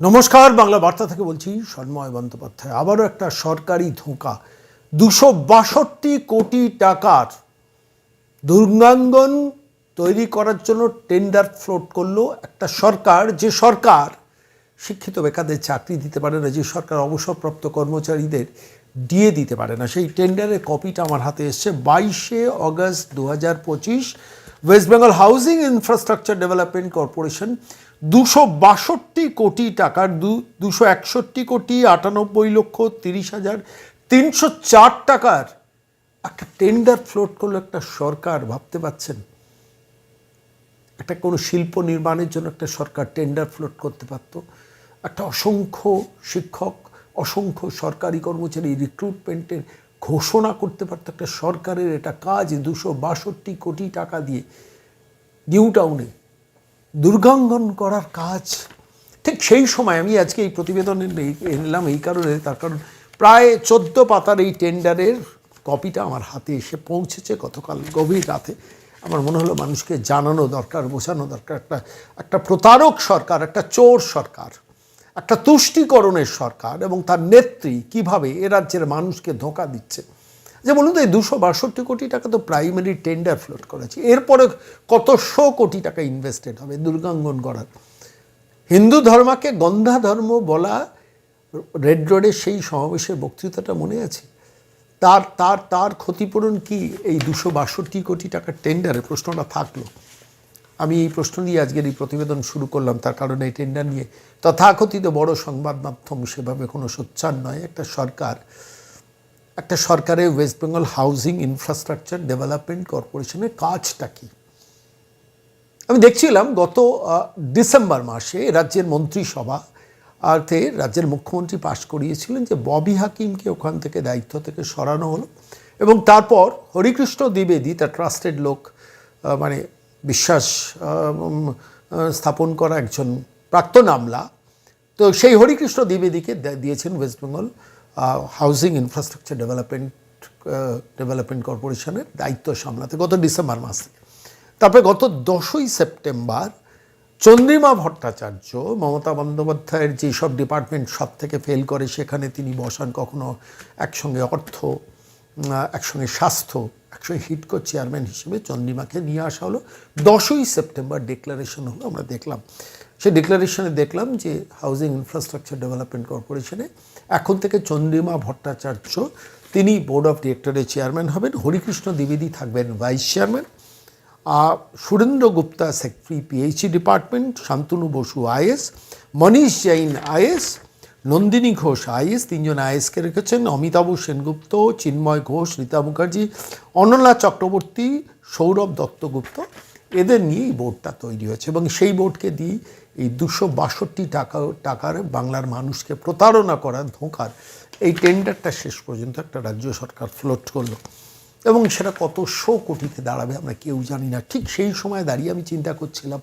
নমস্কার, বাংলা বার্তা থেকে বলছি সন্ময় বন্দ্যোপাধ্যায়। আবারও একটা সরকারি ধোঁকা। দুশো বাষট্টি কোটি টাকার দুর্গাঙ্গন তৈরি করার জন্য টেন্ডার ফ্লোট করল একটা সরকার। যে সরকার শিক্ষিত বেকারদের চাকরি দিতে পারে না, যে সরকার অবসরপ্রাপ্ত কর্মচারীদের দিয়ে দিতে পারে না। সেই টেন্ডারের কপিটা আমার হাতে এসছে। বাইশে অগস্ট দু হাজার পঁচিশ West Bengal Housing Infrastructure Development Corporation দুশো বাষট্টি কোটি টাকার দু, দুশো একষট্টি কোটি আটানব্বই লক্ষ তিরিশ হাজার তিনশো চার টাকার একটা টেন্ডার ফ্লোট করল একটা সরকার, ভাবতে পাচ্ছেন একটা কোনো শিল্প নির্মাণের জন্য একটা সরকার টেন্ডার ফ্লোট করতে পারত। একটা অসংখ্য শিক্ষক, অসংখ্য সরকারি কর্মচারী রিক্রুটমেন্টের ঘোষণা করতে পারত একটা সরকারের এটা কাজ দুশো বাষট্টি কোটি টাকা দিয়ে নিউ টাউনে দুর্গাঙ্গন করার কাজ। ঠিক সেই সময় আমি আজকে এই প্রতিবেদনে এনলাম এই কারণে, তার কারণ প্রায় চোদ্দ পাতার এই টেন্ডারের কপিটা আমার হাতে এসে পৌঁছেছে গতকাল গভীর রাতে। আমার মনে হলো মানুষকে জানানো দরকার, বোঝানো দরকার, একটা একটা প্রতারক সরকার, একটা চোর সরকার। একটা তুষ্টিকরণের সরকার এবং তার নেত্রী কীভাবে এ রাজ্যের মানুষকে ধোঁকা দিচ্ছে। যে বলুন তো, এই দুশো বাষট্টি কোটি টাকা তো প্রাইমারি টেন্ডার ফ্লোট করেছে। এরপরে কত শো কোটি টাকা ইনভেস্টেড হবে দুর্গাঙ্গন করার হিন্দু ধর্মকে গন্ধা ধর্ম বলা রেড রোডের সেই সমাবেশের বক্তৃতাটা মনে আছে? তার তার তার ক্ষতিপূরণ কি এই দুশো বাষট্টি কোটি টাকার টেন্ডারে প্রশ্নটা থাকল। আমি এই প্রশ্ন নিয়ে আজকের এই প্রতিবেদন শুরু করলাম, তার কারণে এই টেন্ডার নিয়ে। তথাকথিত বড় সংবাদ মাধ্যম সেভাবে কোনো সোচ্চার নয়। একটা সরকার, একটা সরকারের West Bengal Housing Infrastructure Development কর্পোরেশনের কাজটা কি? আমি দেখছিলাম গত ডিসেম্বর মাসে রাজ্যের মন্ত্রিসভা, আর্থে রাজ্যের মুখ্যমন্ত্রী পাশ করিয়েছিলেন যে ববি হাকিমকে ওখান থেকে দায়িত্ব থেকে সরানো হলো এবং তারপর হরিকৃষ্ণ দ্বিবেদী, তার ট্রাস্টেড লোক মানে বিশ্বাস স্থাপন করা একজন প্রাক্তন আমলা। তো সেই হরিকৃষ্ণ দ্বিবেদীকে দিয়েছেন West Bengal Housing Infrastructure Development Development কর্পোরেশনের দায়িত্ব সামলাতে গত ডিসেম্বর মাস। থেকে তারপরে গত দশই সেপ্টেম্বর চন্দ্রিমা ভট্টাচার্য মমতা বন্দ্যোপাধ্যায়ের যেসব ডিপার্টমেন্ট সব থেকে ফেল করে, সেখানে তিনি বসান কখনো একসঙ্গে অর্থ একসঙ্গে স্বাস্থ্য, একসঙ্গে হিটকো চেয়ারম্যান হিসেবে চন্দ্রিমাকে নিয়ে আসা হলো। দশই সেপ্টেম্বর ডিক্লারেশন হলো, আমরা দেখলাম। সেই ডিক্লারেশনে দেখলাম যে হাউজিং ইনফ্রাস্ট্রাকচার ডেভেলপমেন্ট কর্পোরেশনে এখন থেকে চন্দ্রিমা ভট্টাচার্য, তিনি বোর্ড অফ ডিরেক্টরের চেয়ারম্যান হবেন। হরিকৃষ্ণ দ্বিবেদী থাকবেন ভাইস চেয়ারম্যান আর Surendra Gupta secretary PHE department Shantanu Basu IAS Manish Jain IAS Nandini Ghosh, IAS, তিনজন আইএসকে রেখেছেন অমিতাভ সেনগুপ্ত, চিন্ময় ঘোষ, রীতা মুখার্জি অনলা চক্রবর্তী, সৌরভ দত্তগুপ্ত। এদের নিয়ে এই বোর্ডটা তৈরি হয়েছে এবং সেই বোর্ডকে দিয়ে এই দুশো বাষট্টি টাকা, টাকার বাংলার মানুষকে প্রতারণা করার ধোঁকার এই টেন্ডারটা শেষ পর্যন্ত একটা রাজ্য সরকার ফ্লোট করল। এবং সেটা কত শো কোটিতে দাঁড়াবে আমরা কেউ জানি না। ঠিক সেই সময় দাঁড়িয়ে আমি চিন্তা করছিলাম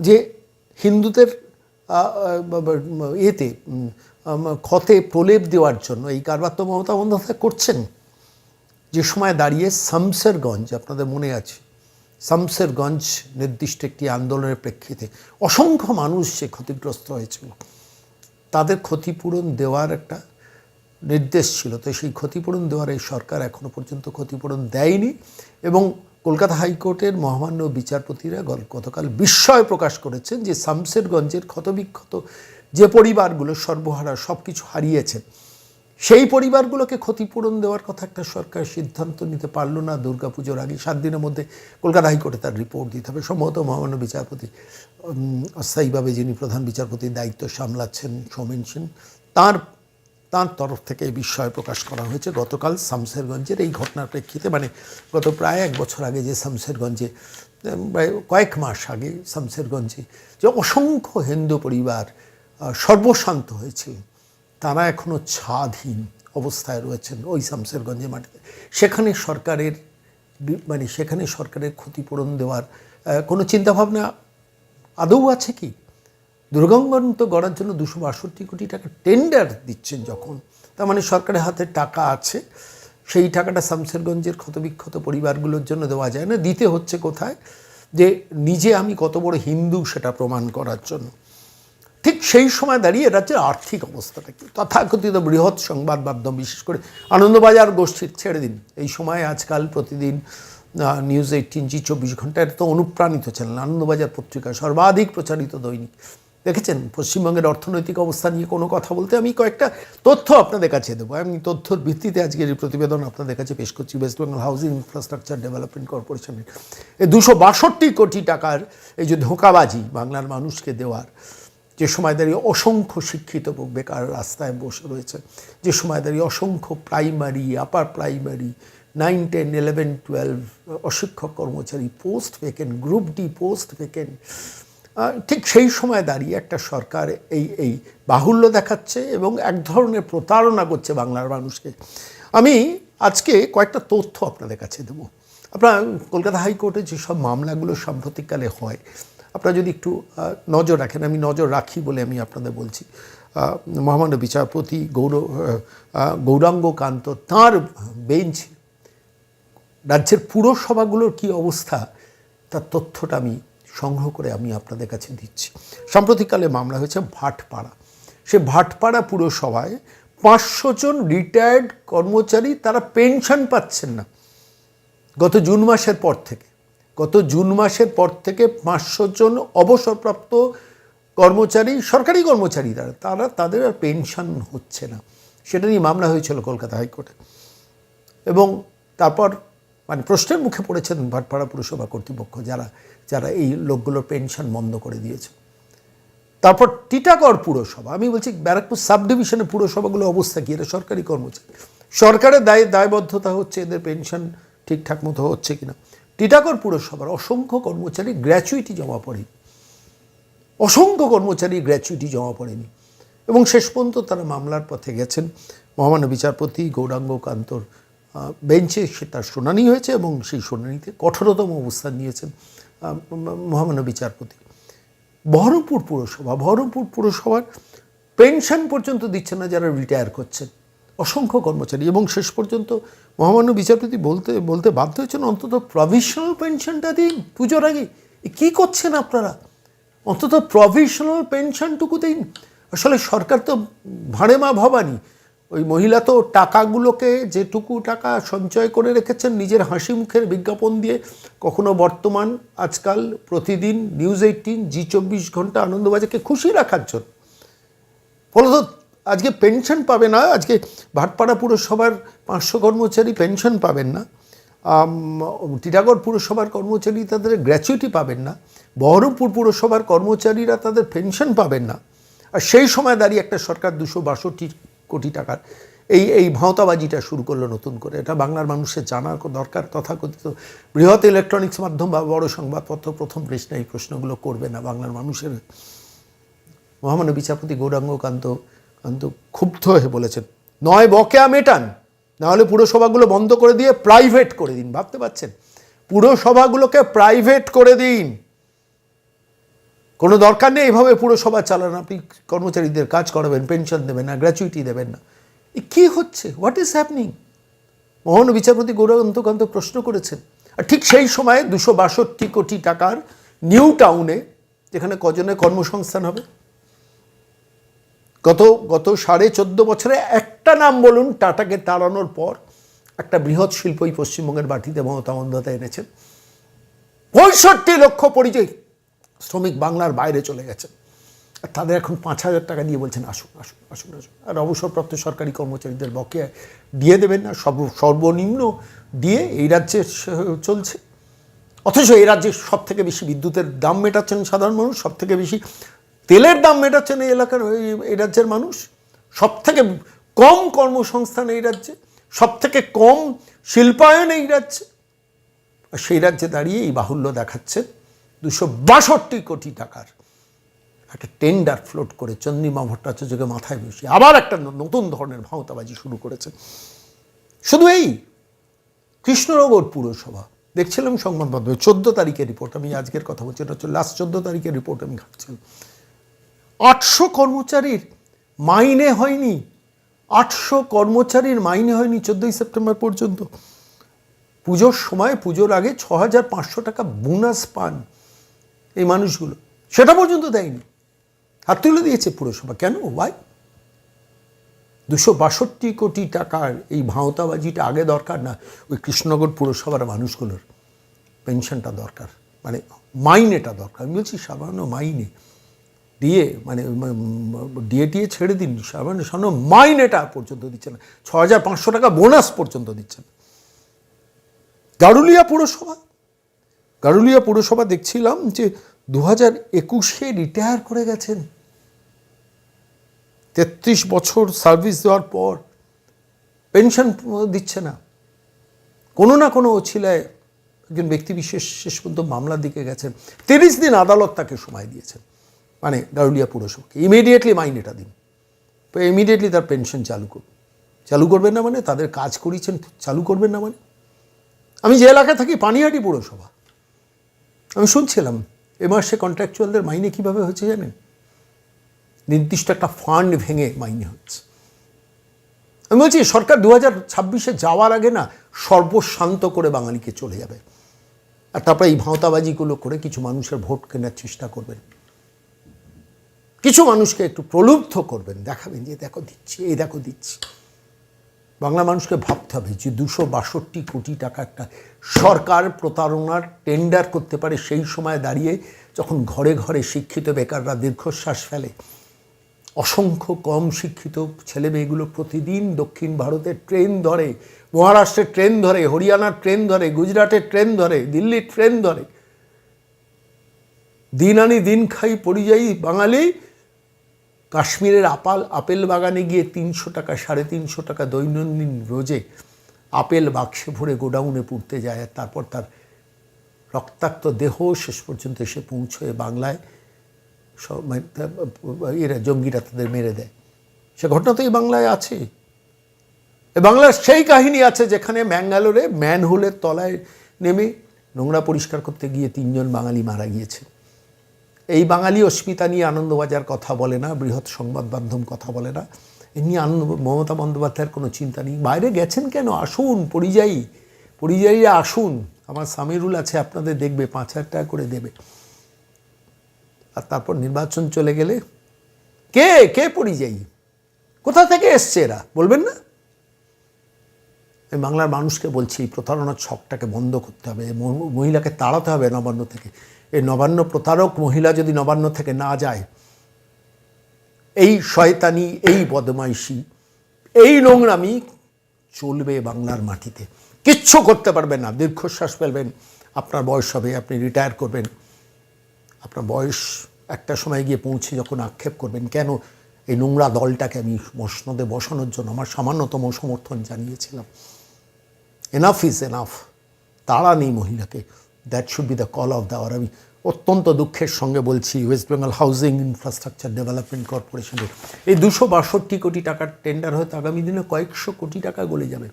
যে হিন্দুদের আম, ক্ষতে প্রলেপ দেওয়ার জন্য এই কারবার তো মমতা বন্দ্যোপাধ্যায় করছেন। যে সময় দাঁড়িয়ে শামসেরগঞ্জ আপনাদের মনে আছে শামসেরগঞ্জ নির্দিষ্ট একটি আন্দোলনের প্রেক্ষিতে অসংখ্য মানুষ সে ক্ষতিগ্রস্ত হয়েছিল তাদের ক্ষতিপূরণ দেওয়ার একটা নির্দেশ ছিল। তো সেই ক্ষতিপূরণ দেওয়ার এই সরকার এখনও পর্যন্ত ক্ষতিপূরণ দেয়নি এবং কলকাতা হাইকোর্টের মহামান্য বিচারপতিরা গতকাল বিস্ময় প্রকাশ করেছেন যে শামসেরগঞ্জের ক্ষতবিক্ষত যে পরিবারগুলো সর্বহারা সব কিছু হারিয়েছেন সেই পরিবারগুলোকে ক্ষতিপূরণ দেওয়ার কথা একটা সরকার সিদ্ধান্ত নিতে পারল না। দুর্গাপুজোর আগে সাত দিনের মধ্যে কলকাতা হাইকোর্টে তার রিপোর্ট দিতে হবে। সম্ভবত মহামান্য বিচারপতি অস্থায়ীভাবে যিনি প্রধান বিচারপতির দায়িত্ব সামলাচ্ছেন, সৌমেন সেন, তাঁর তাঁর তরফ থেকে এই বিস্ময় প্রকাশ করা হয়েছে। গতকাল শামসেরগঞ্জের এই ঘটনার প্রেক্ষিতে মানে গত প্রায় এক বছর আগে যে শামসেরগঞ্জে প্রায় কয়েক মাস আগে শামসেরগঞ্জে যে অসংখ্য হিন্দু পরিবার সর্বশান্ত হয়েছিল, তারা এখনও ছাদহীন অবস্থায় রয়েছেন ওই শামসেরগঞ্জে মাটিতে সেখানে সরকারের মানে সেখানে সরকারের ক্ষতিপূরণ দেওয়ার কোনো চিন্তাভাবনা আদৌ আছে কি? দুর্গাঙ্গন তো গড়ার জন্য দুশো বাষট্টি কোটি টাকা টেন্ডার দিচ্ছেন যখন। তার মানে সরকারের হাতে টাকা আছে, সেই টাকাটা শামসেরগঞ্জের ক্ষতবিক্ষত পরিবারগুলোর জন্য দেওয়া যায় না। দিতে হচ্ছে কোথায়? যে নিজে আমি কত বড় হিন্দু সেটা প্রমাণ করার জন্য। ঠিক সেই সময় দাঁড়িয়ে রাজ্যের আর্থিক অবস্থাটা কি? তথাকথিত বৃহৎ সংবাদ মাধ্যম, বিশেষ করে আনন্দবাজার গোষ্ঠীর ছেড়ে দিন। এই সময় আজকাল প্রতিদিন নিউজ এইটিন জি চব্বিশ ঘণ্টা এটা তো অনুপ্রাণিত চ্যানেল, আনন্দবাজার পত্রিকা, সর্বাধিক প্রচারিত দৈনিক। দেখেছেন? পশ্চিমবঙ্গের অর্থনৈতিক অবস্থা নিয়ে কোনো কথা বলতে আমি কয়েকটা তথ্য আপনাদের কাছে দেবো। আমি তথ্যর ভিত্তিতে আজকের এই প্রতিবেদন আপনাদের কাছে পেশ করছি West Bengal Housing Infrastructure Development কর্পোরেশনের এই দুশো বাষট্টি কোটি টাকার এই যে ধোঁকাবাজি বাংলার মানুষকে দেওয়ার, যে সময় দাঁড়িয়ে অসংখ্য শিক্ষিত বেকার রাস্তায় বসে রয়েছে, যে সময় দাঁড়িয়ে অসংখ্য primary, upper primary nine ten eleven twelve অশিক্ষক কর্মচারী post vacant group D post vacant ঠিক সেই সময় দাঁড়িয়ে একটা সরকার এই এই বাহুল্য দেখাচ্ছে এবং এক ধরনের প্রতারণা করছে বাংলার মানুষকে। আমি আজকে কয়েকটা তথ্য আপনাদের কাছে দেবো। আপনার কলকাতা হাইকোর্টে যেসব মামলাগুলো সাম্প্রতিককালে হয়, আপনারা যদি একটু নজর রাখেন, আমি নজর রাখি বলে আমি আপনাদের বলছি। মহামান্য বিচারপতি গৌর গৌরাঙ্গ কান্ত তাঁর বেঞ্চ, রাজ্যের পুরসভাগুলোর কি অবস্থা, তার তথ্যটা আমি সংগ্রহ করে আমি আপনাদের কাছে দিচ্ছি। সাম্প্রতিককালে মামলা হয়েছে ভাটপাড়া। সে ভাটপাড়া পুরসভায় পাঁচশো জন রিটায়ার্ড কর্মচারী তারা পেনশন পাচ্ছেন না। গত জুন মাসের পর থেকে, গত জুন মাসের পর থেকে পাঁচশো জন অবসরপ্রাপ্ত কর্মচারী, সরকারি কর্মচারী তারা তারা তাদের আর পেনশন হচ্ছে না। সেটা নিয়ে মামলা হয়েছিল কলকাতা হাইকোর্টে। এবং তারপর মানে প্রশ্নের মুখে পড়েছেন ভাটপাড়া পুরসভা কর্তৃপক্ষ যারা যারা এই লোকগুলোর পেনশন বন্ধ করে দিয়েছে। তারপর টিটাগড় পুরসভা, আমি বলছি ব্যারাকপুর সাব ডিভিশনের পুরসভাগুলো অবস্থা কি? এটা সরকারি কর্মচারী। সরকারের দায়, দায়বদ্ধতা হচ্ছে এদের পেনশন ঠিকঠাক মতো হচ্ছে কিনা? টিটাগড় পুরসভার অসংখ্য কর্মচারী গ্র্যাচুইটি জমা পড়েনি। অসংখ্য কর্মচারী গ্র্যাচুইটি জমা পড়েনি। এবং শেষ পর্যন্ত তারা মামলার পথে গেছেন। মহামান্য বিচারপতি গৌরাঙ্গ কান্তর বেঞ্চে সে তার শুনানি হয়েছে এবং সেই শুনানিতে কঠোরতম অবস্থান নিয়েছেন মহামান্য বিচারপতি। বহরমপুর পুরসভা, বহরমপুর পুরসভার পেনশন পর্যন্ত দিচ্ছে না যারা রিটায়ার করছেন, অসংখ্য কর্মচারী এবং শেষ পর্যন্ত মহামান্য বিচারপতি বলতে বলতে বাধ্য হয়েছেন, অন্তত প্রভিশনাল পেনশনটা দিন পুজোর আগে। কী করছেন আপনারা? অন্তত প্রভিশনাল পেনশনটুকু দিন। আসলে সরকার তো ভাড়ে মা ভবানী। ওই মহিলা তো টাকাগুলোকে যেটুকু টাকা সঞ্চয় করে রেখেছেন, নিজের হাসি মুখের বিজ্ঞাপন দিয়ে কখনো বর্তমান, আজকাল, প্রতিদিন, নিউজ এইটিন, জি চব্বিশ ঘণ্টা আনন্দবাজারকে খুশি রাখার জন্য। ফলত আজকে পেনশন পাবে না, আজকে ভাটপাড়া পুরসভার পাঁচশো কর্মচারী পেনশন পাবেন না টিটাগড় পুরসভার কর্মচারী তাদের গ্র্যাচুইটি পাবেন না, বহরমপুর পুরসভার কর্মচারীরা তাদের পেনশন পাবেন না। আর সেই সময় দাঁড়িয়ে একটা সরকার দুশো বাষট্টি কোটি টাকার। এই এই ভাঁওতাবাজিটা শুরু করল নতুন করে। এটা বাংলার মানুষের জানার দরকার তথাকথিত। বৃহৎ ইলেকট্রনিক্স মাধ্যম বা বড় সংবাদপত্র, প্রথম প্রশ্নে, এই প্রশ্নগুলো করবে না বাংলার মানুষের। মহামান্য বিচারপতি গৌরাঙ্গ কান্ত কান্ত ক্ষুব্ধ হয়ে বলেছেন, নয় বকেয়া মেটান, নাহলে পুরসভাগুলো বন্ধ করে দিয়ে প্রাইভেট করে দিন। ভাবতে পারছেন? পুরসভাগুলোকে প্রাইভেট করে দিন। কোনো দরকার নেই, এভাবে পুরসভা চালান। আপনি কর্মচারীদের কাজ করাবেন পেনশন দেবেন না গ্র্যাচুইটি দেবেন না। এ কী হচ্ছে? হোয়াট ইজ হ্যাপনিং মহান বিচারপতি গৌরকান্তকান্ত প্রশ্ন করেছেন। আর ঠিক সেই সময়ে দুশো বাষট্টি কোটি টাকার নিউ টাউনে, যেখানে কজনের কর্মসংস্থান হবে, গত গত সাড়ে চোদ্দ বছরে একটা নাম বলুন, টাটাকে তাড়ানোর পর একটা বৃহৎ শিল্পই পশ্চিমবঙ্গের বাটিতে মমতা বন্দ্যোপাধ্যায় এনেছেন। পঁয়ষট্টি লক্ষ পরিচয় শ্রমিক বাংলার বাইরে চলে গেছে। আর তাদের এখন পাঁচ হাজার টাকা দিয়ে বলছেন, আসুন আসুন আসুন আসুন। আর অবসরপ্রাপ্ত সরকারি কর্মচারীদের বকেয়া দিয়ে দেবেন না, সর্ব, সর্বনিম্ন দিয়ে এই রাজ্যে চলছে। অথচ এই রাজ্যে সব থেকে বেশি বিদ্যুতের দাম মেটাচ্ছেন সাধারণ মানুষ সব থেকে বেশি তেলের দাম মেটাচ্ছেন এই এলাকার, এই- রাজ্যের মানুষ। সব থেকে কম কর্মসংস্থান এই রাজ্যে সব থেকে কম শিল্পায়ন এই রাজ্যে। সেই রাজ্যে দাঁড়িয়ে এই বাহুল্য দেখাচ্ছে দুশো বাষট্টি কোটি টাকার একটা টেন্ডার ফ্লোট করে চন্দ্রিমা ভট্টাচার্যকে মাথায় বসে আবার একটা নতুন ধরনের ভাঁওতাবাজি শুরু করেছে। শুধু এই, কৃষ্ণনগর পুরসভা। দেখছিলাম সংবাদ মাধ্যমে, চোদ্দ তারিখের রিপোর্ট আমি আজকের কথা বলছি, এটা হচ্ছে লাস্ট চোদ্দ তারিখের রিপোর্ট আমি ঘাটছিলাম। আটশো কর্মচারীর মাইনে হয়নি, আটশো কর্মচারীর মাইনে হয়নি চোদ্দোই সেপ্টেম্বর পর্যন্ত। পুজোর সময়, পুজোর আগে ছ হাজার পাঁচশো টাকা বোনাস পান। এই মানুষগুলো। সেটা পর্যন্ত দেয়নি। হাত তুলে দিয়েছে পুরসভা। কেন? ভাই দুশো বাষট্টি কোটি টাকার এই ভাঁওতাবাজিটা আগে দরকার না। ওই কৃষ্ণনগর পুরসভার মানুষগুলোর পেনশনটা দরকার। মানে মাইনেটা দরকার। আমি বলছি সামান্য মাইনে। দিয়ে মানে ডিএ টিএ ছেড়ে দিন। সামান্য সামান্য মাইনেটা পর্যন্ত দিচ্ছে না। ছ হাজার পাঁচশো টাকা বোনাস পর্যন্ত দিচ্ছে না। গারুলিয়া পুরসভা গারুলিয়া পুরসভা দেখছিলাম যে দু হাজার একুশে রিটায়ার করে গেছেন। তেত্রিশ বছর সার্ভিস দেওয়ার পর পেনশন দিচ্ছে না। কোনো না কোনো ওছিলায় একজন ব্যক্তি বিশেষ শেষ পর্যন্ত মামলার দিকে গেছেন। তিরিশ দিন আদালত তাকে সময় দিয়েছেন মানে গারুলিয়া পুরসভাকে। ইমিডিয়েটলি মাইনেটা দিন। তো ইমিডিয়েটলি তার পেনশন চালু করুন। চালু করবেন না মানে তাদের কাজ করিয়েছেন, চালু করবেন না মানে। আমি যে এলাকায় থাকি, পানিহাটি পুরসভা। আমি শুনছিলাম এ মাসে কন্ট্রাকচুয়ালদের মাইনে কীভাবে হচ্ছে জানেন? নির্দিষ্ট একটা ফান্ড ভেঙে মাইনে হচ্ছে। আমি বলছি, সরকার দু হাজার ছাব্বিশে যাওয়ার আগে না সর্বশান্ত করে বাঙালিকে চলে যাবে। আর তারপরে এই ভাঁওতাবাজিগুলো করে কিছু মানুষের ভোট কেনার চেষ্টা করবেন। কিছু মানুষকে একটু প্রলুব্ধ করবেন। দেখাবেন যে, দেখো, দিচ্ছি, এই দেখো, দিচ্ছি। বাংলা মানুষকে ভাবতে হবে যে দুশো বাষট্টি কোটি টাকা একটা সরকার প্রতারণার টেন্ডার করতে পারে সেই সময় দাঁড়িয়ে যখন ঘরে ঘরে শিক্ষিত বেকাররা দীর্ঘশ্বাস ফেলে। অসংখ্য কম শিক্ষিত ছেলে মেয়েগুলো প্রতিদিন দক্ষিণ ভারতের ট্রেন ধরে, মহারাষ্ট্রের ট্রেন ধরে, হরিয়ানার ট্রেন ধরে, গুজরাটের ট্রেন ধরে, দিল্লির ট্রেন ধরে। দিন আনি দিন খাই পরিযায়ী বাঙালি কাশ্মীরের আপাল আপেল বাগানে গিয়ে তিনশো টাকা, সাড়ে তিনশো টাকা দৈনন্দিন রোজে আপেল বাক্সে ভরে গোডাউনে পুড়তে যায় আর তারপর তার রক্তাক্ত দেহ শেষ পর্যন্ত এসে পৌঁছয় বাংলায়। সব মানে এরা জঙ্গিরা তাদের মেরে দেয়। সে ঘটনা তো এই বাংলায় আছে। বাংলার সেই কাহিনী আছে যেখানে ম্যাঙ্গালোরে ম্যানহোলের তলায় নেমে নোংরা পরিষ্কার করতে গিয়ে তিনজন বাঙালি মারা গিয়েছে। এই বাঙালি অস্মিতা নিয়ে আনন্দবাজার কথা বলে না, বৃহৎ সংবাদ মাধ্যম কথা বলে না। এমনি আনন্দ, মমতা বন্দ্যোপাধ্যায়ের কোনো চিন্তা নেই। বাইরে গেছেন কেন? আসুন, পরিযায়ী। পরিযায়ীরা আসুন। আমার সামিরুল আছে, আপনাদের দেখবে, পাঁচ হাজার টাকা করে দেবে। আর তারপর নির্বাচন চলে গেলে কে কে পরিযায়ী? কোথা থেকে এসছে এরা? বলবেন না? আমি বাংলার মানুষকে বলছি, প্রতারণার ছকটাকে বন্ধ করতে হবে, মহিলাকে তাড়াতে হবে নবান্ন থেকে। এই নবান্ন প্রতারক মহিলা যদি নবান্ন থেকে না যায়, এই শয়তানি, এই বদমাইশি, এই নোংরামি চলবে বাংলার মাটিতে। কিচ্ছু করতে পারবেন না। দীর্ঘশ্বাস ফেলবেন, আপনার বয়স হবে, আপনি রিটায়ার করবেন। আপনার বয়স একটা সময় গিয়ে পৌঁছে যখন আক্ষেপ করবেন, কেন এই নোংরা দলটাকে আমি মসনদে বসানোর জন্য, আমার সামান্যতম সমর্থন জানিয়েছিলাম। এনাফ ইজ এনাফ তারা নেই মহিলাকে। That should be the call of the hour আমি অত্যন্ত দুঃখের সঙ্গে বলছি West Bengal Housing Infrastructure Development কর্পোরেশনের এই দুশো বাষট্টি কোটি টাকার টেন্ডার হয়তো আগামী দিনে কয়েকশো কোটি টাকা গলে যাবে।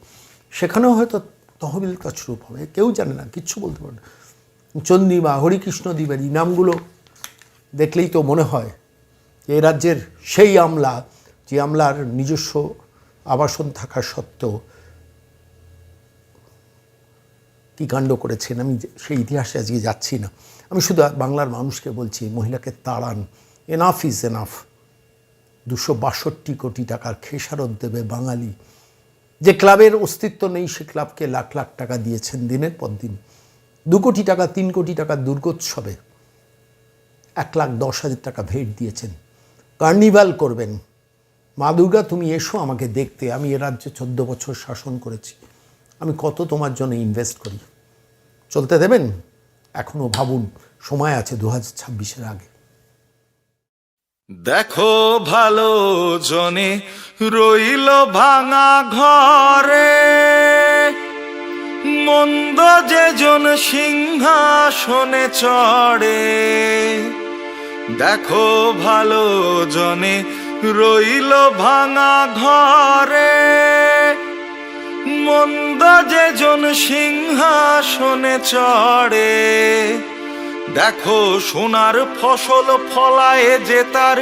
সেখানেও হয়তো তহবিল তছরূপ হবে। কেউ জানে না, কিচ্ছু বলতে পারে না। চন্দিমা হরিকৃষ্ণ দ্বিবেদী নামগুলো দেখলেই তো মনে হয় যে রাজ্যের সেই আমলা, যে আমলার নিজস্ব আবাসন থাকা সত্ত্বেও কী কাণ্ড করেছেন? আমি সেই ইতিহাসে আজকে যাচ্ছি না। আমি শুধু বাংলার মানুষকে বলছি, মহিলাকে তাড়ান। এনাফ ইজ এনাফ দুশো বাষট্টি কোটি টাকার খেসারত দেবে বাঙালি। যে ক্লাবের অস্তিত্ব নেই, সে ক্লাবকে লাখ লাখ টাকা দিয়েছেন দিনের পর দিন। দু কোটি টাকা, তিন কোটি টাকা দুর্গোৎসবে এক লাখ দশ হাজার টাকা ভেট দিয়েছেন। কার্নিভাল করবেন। মা দুর্গা, তুমি এসো আমাকে দেখতে। আমি এ রাজ্যে চোদ্দ বছর শাসন করেছি। আমি কত তোমার জন্য ইনভেস্ট করি? চলতে দেবেন? এখনও ভাবুন, সময় আছে দু হাজার ছাব্বিশের আগে। দেখো ভালো জনে, রইল ভাঙা ঘরে। মন্দ যে জন সিংহাসনে চড়ে। দেখো ভালো জনে, রইল ভাঙা ঘরে। মন্দ যে জন সিংহাসনে চড়ে। দেখো সোনার ফসল ফলায় যে তার,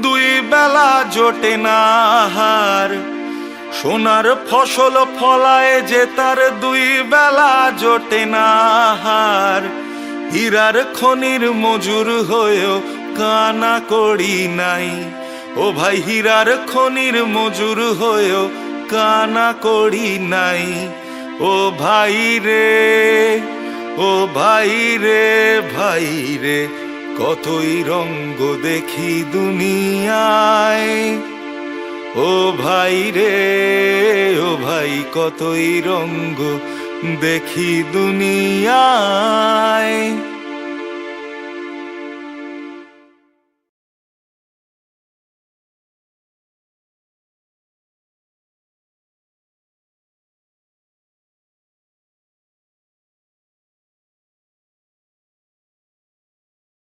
দুই বেলা জোটে না হার। সোনার ফসল ফলায় যে তার, দুই বেলা জোটে না হার। হীরার খনির মজুর হয়েও কানা করি নাই। ও ভাই, হীরার খনির মজুর হয়েও কানা করি নাই। ও ভাই রে, ও ভাই রে ভাই রে, কতই রঙ্গ দেখি দুনিয়ায়। ও ভাই রে, ও ভাই, কতই রঙ্গ দেখি দুনিয়ায়।